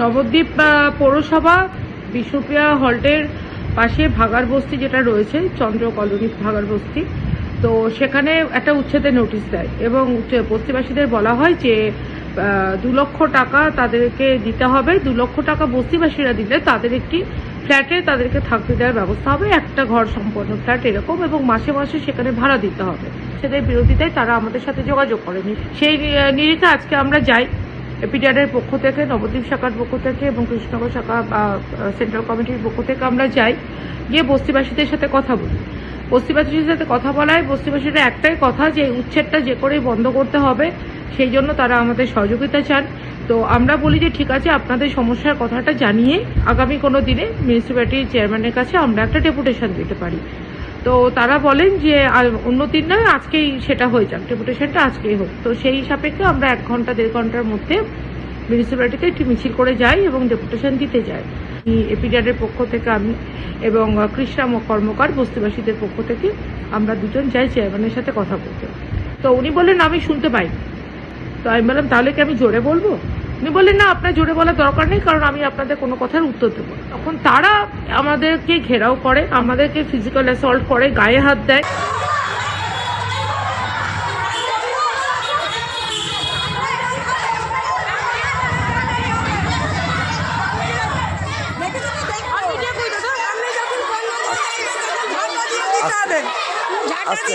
নবদ্বীপ পৌরসভা বিষ্ণুপ্রিয়া হল্টের পাশে ভাগার বস্তি যেটা রয়েছে, চন্দ্র কলোনি ভাগার বস্তি। তো সেখানে একটা উচ্ছেদের নোটিশ দেয় এবং বস্তিবাসীদের বলা হয় যে দু লক্ষ টাকা তাদেরকে দিতে হবে। দু লক্ষ টাকা বস্তিবাসীরা দিলে তাদের একটি ফ্ল্যাটে তাদেরকে থাকতে দেওয়ার ব্যবস্থা হবে। একটা ঘর সম্পন্ন ফ্ল্যাট এরকম এবং মাসে মাসে সেখানে ভাড়া দিতে হবে। সেদের বিরোধিতায় তারা আমাদের সাথে যোগাযোগ করেনি। সেই নিরিখে আজকে আমরা যাই। এপিডিআরের পক্ষ থেকে, নবদ্বীপ শাখার পক্ষ থেকে এবং কৃষ্ণনগর শাখা সেন্ট্রাল কমিটির পক্ষ থেকে আমরা যাই, গিয়ে বস্তিবাসীদের সাথে কথা বলি। বস্তিবাসীদের সাথে কথা বলায় বস্তিবাসীরা একটাই কথা যে উচ্ছেদটা যে করেই বন্ধ করতে হবে, সেই জন্য তারা আমাদের সহযোগিতা চান। তো আমরা বলি যে, ঠিক আছে, আপনাদের সমস্যার কথাটা জানিয়ে আগামী কোনো দিনে মিউনিসিপ্যালিটির চেয়ারম্যানের কাছে আমরা একটা ডেপুটেশন দিতে পারি। তো তারা বলেন যে অন্য দিন নয়, আজকেই সেটা হয়ে যাক, ডেপুটেশনটা আজকেই হোক। তো সেই সাপেক্ষে আমরা এক ঘণ্টা, দেড় ঘণ্টার মধ্যে মিউনিসিপ্যালিটিতে একটি মিছিল করে যাই এবং ডেপুটেশন দিতে যাই। এপিডিআরের পক্ষ থেকে আমি এবং কৃষ্ণা কর্মকার বস্তিবাসীদের পক্ষ থেকে আমরা দুজন যাই চেয়ারম্যানের সাথে কথা বলতে। তো উনি বললেন, আমি শুনতে পাই তো আমি বললাম, তাহলে কি আমি জোরে বলব? উনি বললেন না আপনার জোরে বলার দরকার নেই কারণ আমি আপনাদের কোনো কথার উত্তর দেবো তখন তারা আমাদেরকে ঘেরাও করে আমাদেরকে ফিজিক্যাল অ্যাসল্ট করে গায়ে হাত দেয়। আস্তে আস্তে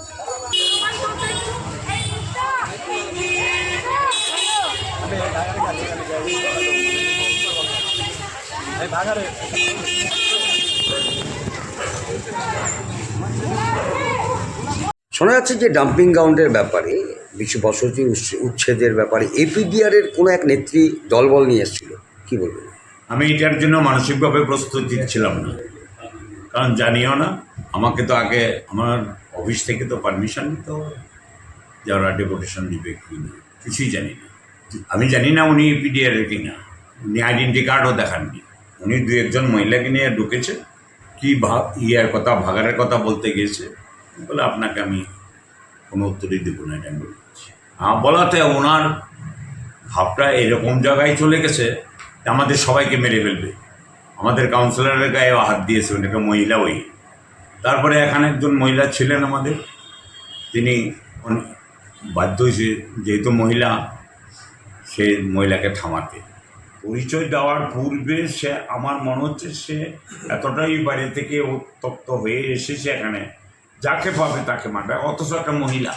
শোনা যাচ্ছে যে ডাম্পিং গ্রাউন্ডের ব্যাপারে, বিশ্ব বসতি উচ্ছ- উচ্ছেদের ব্যাপারে এপিডিআর এর কোনো এক নেত্রী দলবল নিয়ে এসেছিল। কি বলবেন? আমি এটার জন্য মানসিকভাবে প্রস্তুতি ছিলাম না। কারণ জানিও না, আমাকে তো আগে আমার অফিস থেকে তো পারমিশন নিতে হবে যে ওরা ডেপুটেশন দিবে কি না। কিছুই জানি না। আমি জানি না উনি পিডিআর কি না উনি আইডেন্টি কার্ডও দেখাননি। উনি দু একজন মহিলাকে নিয়ে ঢুকেছে কি ভা ইয়ার কথা ভাগারের কথা বলতে গিয়েছে। বলে আপনাকে আমি কোনো উত্তরই দেবো না এটা আমি বলে দিচ্ছি। আহ, বলাতে ওনার ভাবটা এরকম জায়গায় চলে গেছে আমাদের সবাইকে মেরে ফেলবে। আমাদের কাউন্সিলরের গায়ে হাত দিয়েছে ওনাকে মহিলা ওই। তারপরে এখানে একজন মহিলা ছিলেন আমাদের। তিনি বাধ্য হয়েছে যেহেতু মহিলা সে মহিলাকে থামাতে। পরিচয় দেওয়ার পূর্বে সে আমার মনে হচ্ছে সে এতটাই বাড়ি থেকে উত্তপ্ত হয়ে এসেছে এখানে। যাকে পাবে তাকে মারবে অথচ একটা মহিলা।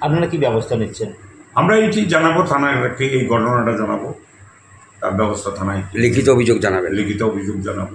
আপনারা কি ব্যবস্থা নিচ্ছেন? আমরা এটি জানাব থানায় এই ঘটনাটা জানাব। তার ব্যবস্থা থানায় লিখিত অভিযোগ জানাবেন। লিখিত অভিযোগ জানাব।